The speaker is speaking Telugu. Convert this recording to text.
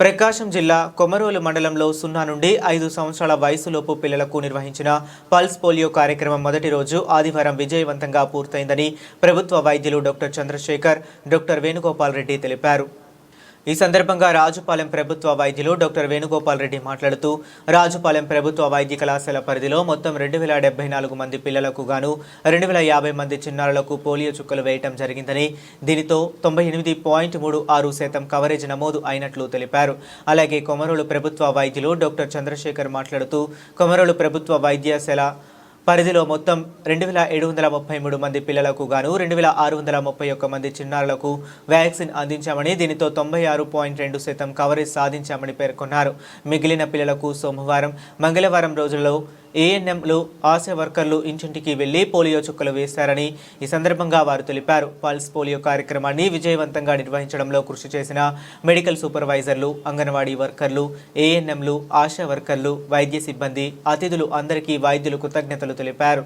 ప్రకాశం జిల్లా కొమరోలు మండలంలో సున్నా నుండి ఐదు సంవత్సరాల వయసులోపు పిల్లలకు నిర్వహించిన పల్స్ పోలియో కార్యక్రమం మొదటి రోజు ఆదివారం విజయవంతంగా పూర్తయిందని ప్రభుత్వ వైద్యులు డాక్టర్ చంద్రశేఖర్ డాక్టర్ వేణుగోపాల్ రెడ్డి తెలిపారు. ఈ సందర్భంగా రాజుపాలెం ప్రభుత్వ వైద్యులు డాక్టర్ వేణుగోపాల్ రెడ్డి మాట్లాడుతూ రాజుపాలెం ప్రభుత్వ వైద్య కళాశాల పరిధిలో మొత్తం రెండు వేల డెబ్బై నాలుగు మంది పిల్లలకు గాను రెండు వేల యాభై మంది చిన్నారులకు పోలియో చుక్కలు వేయటం జరిగిందని దీనితో తొంభై ఎనిమిది పాయింట్ మూడు ఆరు శాతం కవరేజ్ నమోదు అయినట్లు తెలిపారు. అలాగే కొమరోలు ప్రభుత్వ వైద్యులు డాక్టర్ చంద్రశేఖర్ మాట్లాడుతూ కొమరోలు ప్రభుత్వ వైద్యశాల పరిధిలో మొత్తం రెండు వేల ఏడు వందల ముప్పై మూడు మంది పిల్లలకు గాను రెండు వేల ఆరు వందల ముప్పై ఒక్క మంది చిన్నారులకు వ్యాక్సిన్ అందించామని దీనితో తొంభై ఆరు పాయింట్ రెండు శాతం కవరేజ్ సాధించామని పేర్కొన్నారు. మిగిలిన పిల్లలకు సోమవారం మంగళవారం రోజుల్లో ఏఎన్ఎంలు ఆశా వర్కర్లు ఇంటింటికి వెళ్ళి పోలియో చుక్కలు వేశారని ఈ సందర్భంగా వారు తెలిపారు. పల్స్ పోలియో కార్యక్రమాన్ని విజయవంతంగా నిర్వహించడంలో కృషి చేసిన మెడికల్ సూపర్వైజర్లు అంగన్వాడీ వర్కర్లు ఏఎన్ఎంలు ఆశా వర్కర్లు వైద్య సిబ్బంది అతిథులు అందరికీ వైద్యులు కృతజ్ఞతలు తెలిపారు.